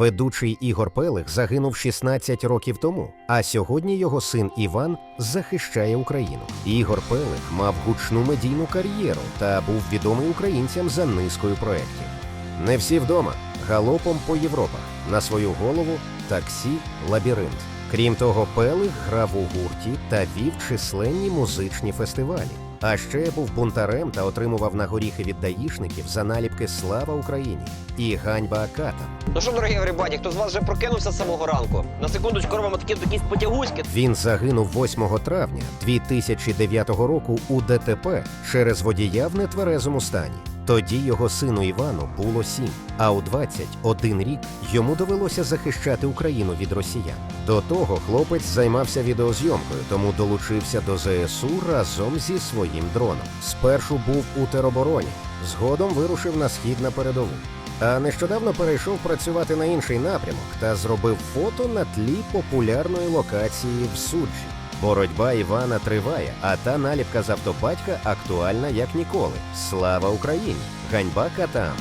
Ведучий Ігор Пелих загинув 16 років тому, а сьогодні його син Іван захищає Україну. Ігор Пелих мав гучну медійну кар'єру та був відомий українцям за низкою проєктів. Не всі вдома, галопом по Європах, на свою голову таксі, лабіринт. Крім того, Пелих грав у гурті та вів численні музичні фестивалі. А ще був бунтарем та отримував на горіхи від даїшників за наліпки Слава Україні і ганьба катам. Ну що, дорогі грибаті, хто з вас вже прокинувся з самого ранку? На секундочку робимо такі якісь потягуськи. Він загинув 8 травня 2009 року у ДТП через водія в нетверезому стані. Тоді його сину Івану було 7, а у 21 рік йому довелося захищати Україну від росіян. До того хлопець займався відеозйомкою, тому долучився до ЗСУ разом зі своїм дроном. Спершу був у теробороні, згодом вирушив на схід на передову. А нещодавно перейшов працювати на інший напрямок та зробив фото на тлі популярної локації в суджі. Боротьба Івана триває, а та наліпка з автопатька актуальна як ніколи. Слава Україні! Ганьба катам!